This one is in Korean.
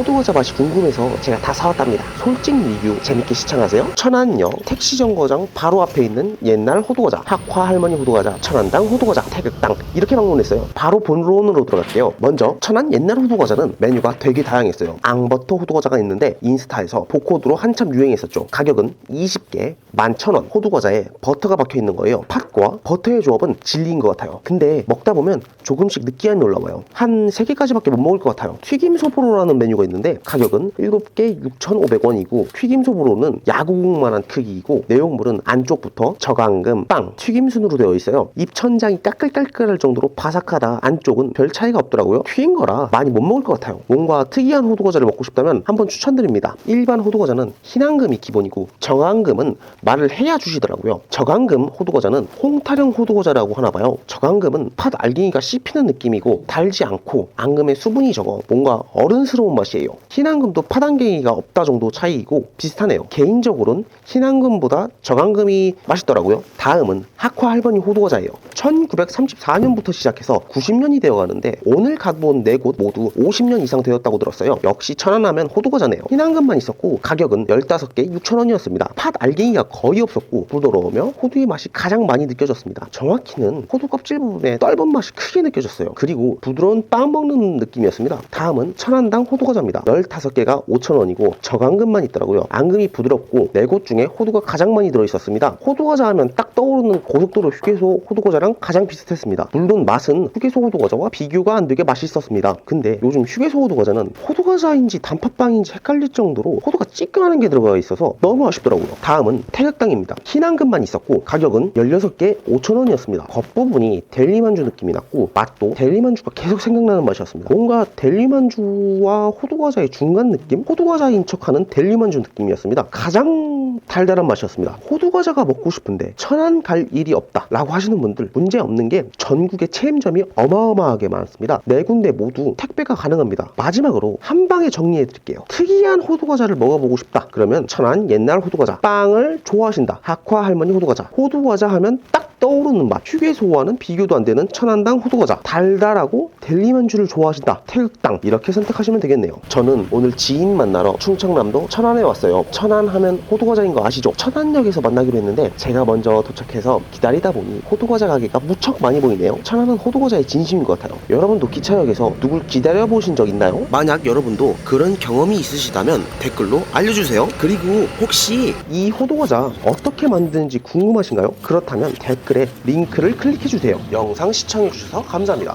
호두과자 맛이 궁금해서 제가 다 사왔답니다. 솔직 리뷰 재밌게 시청하세요. 천안역 택시정거장 바로 앞에 있는 옛날 호두과자 학화 할머니 호두과자 천안당 호두과자 태극당 이렇게 방문했어요. 바로 본론으로 들어갈게요. 먼저 천안 옛날 호두과자는 메뉴가 되게 다양했어요. 앙버터 호두과자가 있는데 인스타에서 포코드로 한참 유행했었죠. 가격은 20개 11,000원 호두과자에 버터가 박혀 있는 거예요. 팥과 버터의 조합은 진리인 것 같아요. 근데 먹다 보면 조금씩 느끼함이 올라와요. 한 3개까지밖에 못 먹을 것 같아요. 튀김 소보로라는 메뉴가 있는데 가격은 7개 6,500원이고 튀김 소보로는 야구국만한 크기이고 내용물은 안쪽부터 저강금, 빵, 튀김 순으로 되어 있어요. 입천장이 까끌까끌할 정도로 바삭하다. 안쪽은 별 차이가 없더라고요. 튀긴 거라 많이 못 먹을 것 같아요. 뭔가 특이한 호두과자를 먹고 싶다면 한번 추천드립니다. 일반 호두과자는 흰앙금이 기본이고 정앙금은 말을 해야 주시더라고요. 저강금 호두과자는 홍타령 호두과자라고 하나 봐요. 저강금은 팥 알갱이가 씹 히는 느낌이고 달지 않고 앙금에 수분이 적어 뭔가 어른스러운 맛이에요. 흰앙금도 팥 알갱이가 없다 정도 차이이고 비슷하네요. 개인적으로는 흰앙금보다 저강금이 맛있더라고요. 다음은 학화 할머니 호두과자예요. 1934년부터 시작해서 90년이 되어가는데 오늘 가본 네 곳 모두 50년 이상 되었다고 들었어요. 역시 천안하면 호두과자네요. 흰앙금만 있었고 가격은 15개 6,000원이었습니다. 팥 알갱이가 거의 없었고 부드러우며 호두의 맛이 가장 많이 느껴졌습니다. 정확히는 호두 껍질 부분에 떫은 맛이 크게 느껴졌어요. 그리고 부드러운 빵 먹는 느낌이었습니다. 다음은 천안당 호두과자입니다. 15개가 5,000원이고 저강금만 있더라고요. 앙금이 부드럽고 네 곳 중에 호두가 가장 많이 들어있었습니다. 호두과자 하면 딱 떠오르는 고속도로 휴게소 호두과자랑 가장 비슷했습니다. 물론 맛은 휴게소 호두과자와 비교가 안 되게 맛있었습니다. 근데 요즘 휴게소 호두과자는 호두과자인지 단팥빵인지 헷갈릴 정도로 호두가 찌끈하는 게 들어가 있어서 너무 아쉽더라고요. 다음은 태극당입니다. 흰 앙금만 있었고 가격은 16개 5,000원이었습니다. 겉부분이 델리만주 느낌이 났고 맛도 델리만주가 계속 생각나는 맛이었습니다. 뭔가 델리만주와 호두과자의 중간 느낌? 호두과자인 척하는 델리만주 느낌이었습니다. 가장 달달한 맛이었습니다. 호두과자가 먹고 싶은데 천안 갈 일이 없다 라고 하시는 분들 문제 없는 게 전국에 체험점이 어마어마하게 많습니다. 네 군데 모두 택배가 가능합니다. 마지막으로 한 방에 정리해 드릴게요. 특이한 호두과자를 먹어보고 싶다. 그러면 천안 옛날 호두과자 빵을 좋아하신다. 학화 할머니 호두과자 호두과자 하면 딱 떠오르는 맛. 휴게소와는 비교도 안 되는 천안당 호두과자. 달달하고 델리만주를 좋아하신다 태극당 이렇게 선택하시면 되겠네요. 저는 오늘 지인 만나러 충청남도 천안에 왔어요. 천안 하면 호두과자인 거 아시죠? 천안역에서 만나기로 했는데 제가 먼저 도착해서 기다리다 보니 호두과자 가게가 무척 많이 보이네요. 천안은 호두과자의 진심인 것 같아요. 여러분도 기차역에서 누굴 기다려 보신 적 있나요? 만약 여러분도 그런 경험이 있으시다면 댓글로 알려주세요. 그리고 혹시 이 호두과자 어떻게 만드는지 궁금하신가요? 그렇다면 댓글에 링크를 클릭해주세요. 영상 시청해주셔서 감사합니다